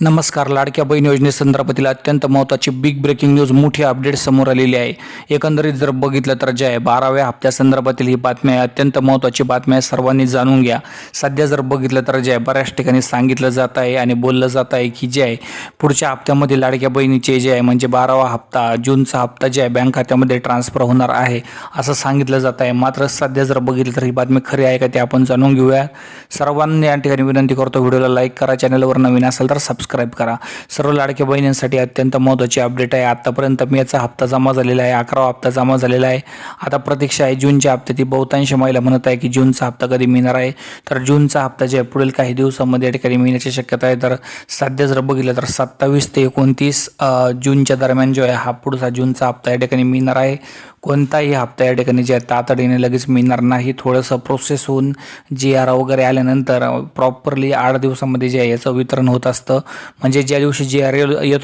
नमस्कार लाडक्या बहीण योजनेसंदर्भातील अत्यंत महत्त्वाची बिग ब्रेकिंग न्यूज मोठी अपडेट समोर आलेली आहे. एकंदरीत जर बघितलं तर जे आहे बाराव्या हप्त्यासंदर्भातील ही बातमी आहे अत्यंत महत्त्वाची बातमी आहे सर्वांनी जाणून घ्या. सध्या जर बघितलं तर जे आहे बऱ्याच ठिकाणी सांगितलं जात आहे आणि बोललं जात आहे की जे आहे पुढच्या हप्त्यामध्ये लाडक्या बहिणीचे जे आहे म्हणजे बारावा हप्ता जूनचा हप्ता जे आहे बँक खात्यामध्ये ट्रान्सफर होणार आहे असं सांगितलं जात आहे. मात्र सध्या जर बघितलं तर ही बातमी खरी आहे का ते आपण जाणून घेऊया. सर्वांनी या ठिकाणी विनंती करतो व्हिडिओला लाईक करा चॅनलवर नवीन असेल तर सबस्क्राईब करा. सर्व लाडक्या बहिणींसाठी अत्यंत महत्त्वाची अपडेट आहे. आत्तापर्यंत मेचा हप्ता जमा झालेला आहे. अकरावा हप्ता जमा झालेला आहे. आता प्रतीक्षा आहे. जूनच्या हप्त्याची बहुतांश महिला म्हणत आहे की जूनचा हप्ता कधी मिळणार आहे? तर जूनचा हप्ता जे आहे पुढील काही दिवसामध्ये या ठिकाणी मिळण्याची शक्यता आहे. तर सध्या जर बघितलं तर सत्तावीस ते एकोणतीस जूनच्या दरम्यान जो आहे हा पुढचा जूनचा हप्ता या ठिकाणी मिळणार आहे. कोणताही हप्ता या ठिकाणी जे आहे तातडीने लगेच मिळणार नाही. थोडंसं प्रोसेस होऊन जी आर वगैरे आल्यानंतर प्रॉपरली आठ दिवसामध्ये जे आहे याचं वितरण होत असतं. म्हणजे ज्या दिवशी जी आर येतो